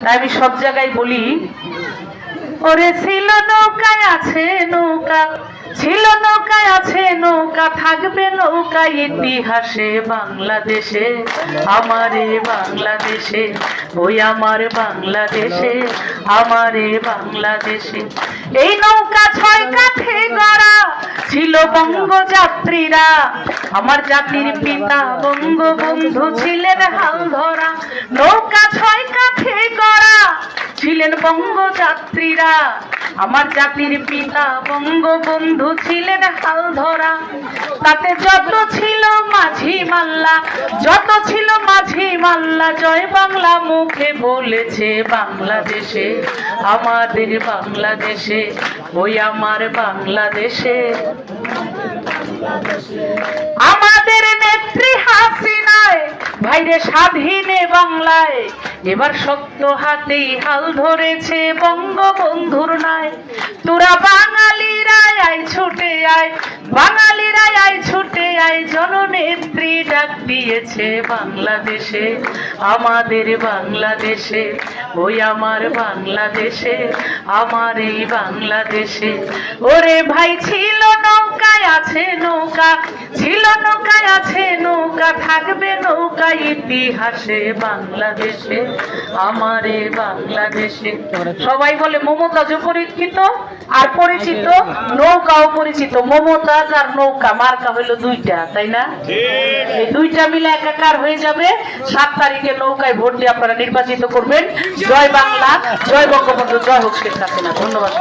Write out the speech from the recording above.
আমি সব জায়গায় বলি, ওরে ছিল নৌকায় আছে নৌকা, ছিল নৌকায় আছে নৌকা, থাকবে নৌকায় ইতিহাসে বাংলাদেশে, আমারে বাংলাদেশে, ওই আমার বাংলাদেশে, আমারে বাংলাদেশে। এই নৌকা ছয় কাঠে গড়া, ছিল বঙ্গযাত্রীরা, আমার জাতির পিতা বঙ্গবন্ধু ছিলেন হাল ধরা নৌকা ছয় কাঠে গড়া ছিলেন বঙ্গযাত্রীরা, আমার জাতির পিতা বঙ্গবন্ধু ছিলেন হাল ধরা তাতে যত ছিল মাঝি মাল্লা, যত ছিল মাঝি মাল্লা, জয় বাংলা মুখে বলেছে বাংলাদেশে, আমাদের বাংলাদেশে, ওই আমার বাংলাদেশে। ভাইরে স্বাধীনে বাংলায়। এবার শক্ত হাতেই হাল ধরেছে বঙ্গবন্ধুর নাই তোরা বাঙালিরা আয়, ছুটে আয়। বাঙালিরা আয়, ছুটে আয়। জননেত্রী ডাক দিয়েছে বাংলাদেশে। আমাদের বাংলাদেশে, ওই আমার বাংলাদেশে, আমার এই বাংলাদেশে। ওরে ভাই, ছিল নৌকায় আছে নৌকা, ছিল নৌকায় আছে নৌকা থাকবে নৌকা ইতিহাসে বাংলাদেশে, আমারে বাংলাদেশে। সবাই বলে মমতাজ পরিচিত আর পরিচিত, নৌকাও পরিচিত। মমতাজ আর নৌকা, মার্কা হইল দুইটা, তাই না? এই দুইটা মিলে একাকার হয়ে যাবে। সাত তারিখে নৌকায় ভোট দিয়ে আপনারা নির্বাচিত করবেন। জয় বাংলা, জয় বঙ্গবন্ধু, জয় হোক শেখ হাসিনা। ধন্যবাদ।